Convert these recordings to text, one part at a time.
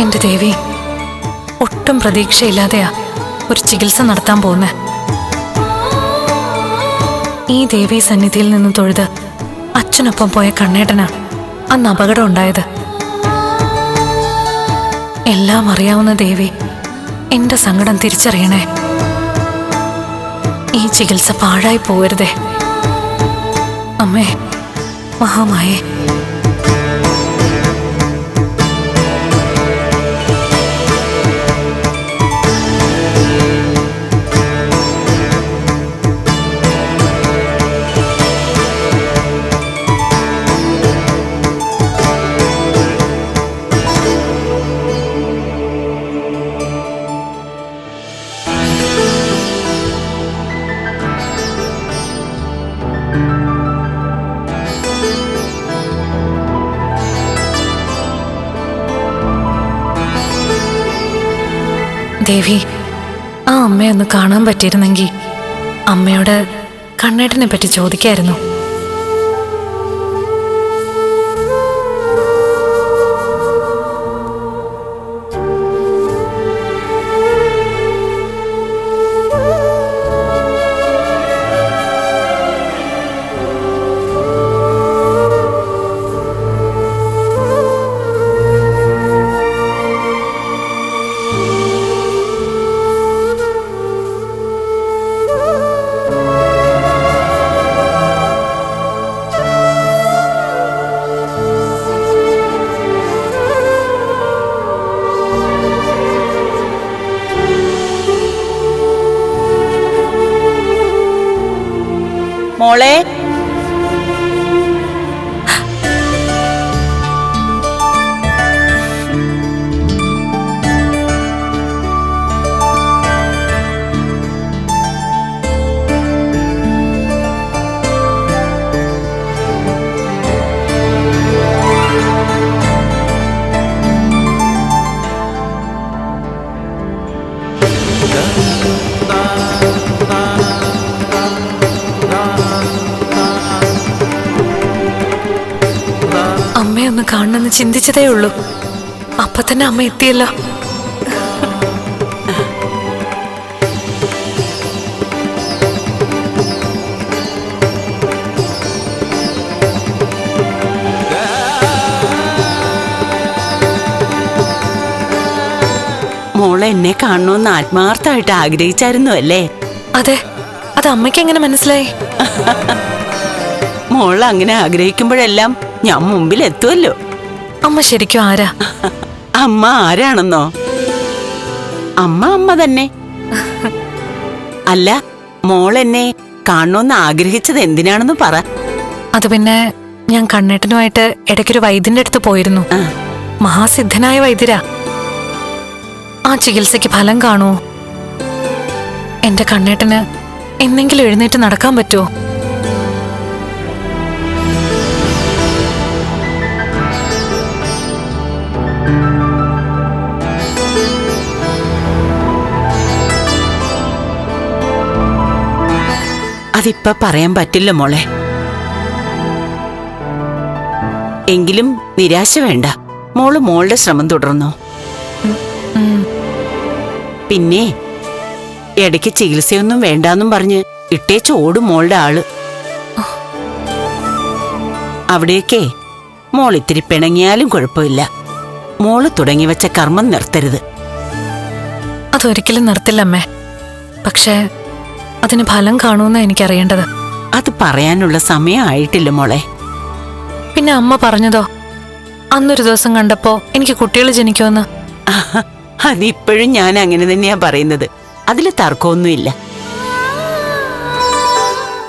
എന്റെ ദേവി ഒട്ടും പ്രതീക്ഷയില്ലാതെയാ ഒരു ചികിത്സ നടത്താൻ പോകുന്നത് ഈ ദേവി സന്നിധിയിൽ നിന്ന് തൊഴുത് അച്ഛനൊപ്പം പോയ കണ്ണേട്ടനാ അന്ന് അപകടം ഉണ്ടായത്. എല്ലാം അറിയാവുന്ന ദേവി എന്റെ സങ്കടം തിരിച്ചറിയണേ. ഈ ചികിത്സ പാഴായി പോകരുതേ. അമ്മേ മഹാമായേ. ദേവി ആ അമ്മയെ ഒന്ന് കാണാൻ പറ്റിയിരുന്നെങ്കിൽ അമ്മയോട് കണ്ണേട്ടനെ പറ്റി ചോദിക്കായിരുന്നു. മോളെ ഒന്ന് ചിന്തിച്ചതേ ഉള്ളൂ. അപ്പൊ തന്നെ അമ്മ എത്തിയല്ലോ. മോളെ എന്നെ കാണണമെന്ന് ആത്മാർത്ഥമായിട്ട് ആഗ്രഹിച്ചായിരുന്നു അല്ലേ? അതെ അത് അമ്മയ്ക്ക് എങ്ങനെ മനസ്സിലായി? മോൾ അങ്ങനെ ആഗ്രഹിക്കുമ്പോഴെല്ലാം ഞാൻ മുമ്പിൽ എത്തുമല്ലോ അമ്മ ശരിക്കും ആരാ? അമ്മ ആരാണെന്നോ? അമ്മ അമ്മ തന്നെ. അല്ല മോൾ എന്നെ കാണണമെന്ന് ആഗ്രഹിച്ചത് എന്തിനാണെന്ന് പറ. അത് പിന്നെ ഞാൻ കണ്ണേട്ടനുമായിട്ട് ഇടയ്ക്കൊരു വൈദ്യന്റെ അടുത്ത് പോയിരുന്നു. മഹാസിദ്ധനായ വൈദ്യരാ. ആ ചികിത്സയ്ക്ക് ഫലം കാണുമോ എന്റെ കണ്ണേട്ടന് എന്തെങ്കിലും എഴുന്നേറ്റ് നടക്കാൻ പറ്റുമോ അതിപ്പ പറയാൻ പറ്റില്ല മോളെ. എങ്കിലും നിരാശ വേണ്ട. മോൾ മോളുടെ ശ്രമം തുടർന്നു. പിന്നെ ഇടയ്ക്ക് ചികിത്സയൊന്നും വേണ്ടാന്നും പറഞ്ഞ് ഇട്ടേച്ച് ഓടും മോളുടെ ആൾ. അവിടെയൊക്കെ മോൾ ഇത്തിരി പിണങ്ങിയാലും കുഴപ്പമില്ല. മോൾ തുടങ്ങി വെച്ച കർമ്മം നിർത്തരുത്. അതൊരിക്കലും നിർത്തില്ലമ്മേ പക്ഷേ അതിന് ഫലം കാണുമെന്ന് എനിക്കറിയേണ്ടത്. അത് പറയാനുള്ള സമയമായിട്ടില്ല മോളെ. പിന്നെ അമ്മ പറഞ്ഞതോ? അന്നൊരു ദിവസം കണ്ടപ്പോ എനിക്ക് കുട്ടികൾ ജനിക്കുമെന്ന്. അതിപ്പോഴും ഞാൻ അങ്ങനെ തന്നെയാ പറയുന്നത്. അതിൽ തർക്കമൊന്നുമില്ല.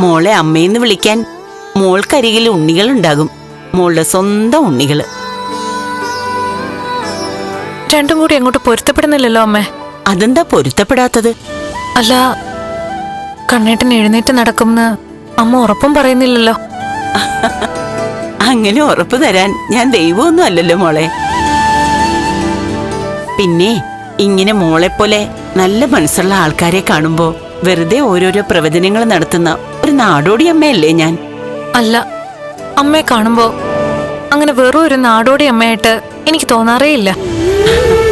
മോളെ അമ്മയെന്ന് വിളിക്കാൻ മോൾക്കരികിൽ ഉണ്ണികൾ ഉണ്ടാകും മോളുടെ സ്വന്തം ഉണ്ണികൾ രണ്ടും കൂടി അങ്ങോട്ട് പൊരുത്തപ്പെടുന്നില്ലല്ലോ അമ്മേ. അതെന്താ പൊരുത്തപ്പെടാത്തത്? അല്ല കണ്ണേട്ടൻ എഴുന്നേറ്റ് നടക്കുമെന്ന് അമ്മ ഉറപ്പും പറയുന്നില്ലല്ലോ. അങ്ങനെ ഉറപ്പ് തരാൻ ഞാൻ ദൈവമൊന്നും അല്ലല്ലോ മോളെ. പിന്നെ ഇങ്ങനെ മോളെ പോലെ നല്ല മനസ്സുള്ള ആൾക്കാരെ കാണുമ്പോ വെറുതെ ഓരോരോ പ്രവചനങ്ങൾ നടത്തുന്ന ഒരു നാടോടി അമ്മയല്ലേ ഞാൻ? അല്ല അമ്മയെ കാണുമ്പോ അങ്ങനെ വെറും ഒരു നാടോടി അമ്മയായിട്ട് എനിക്ക് തോന്നാറേ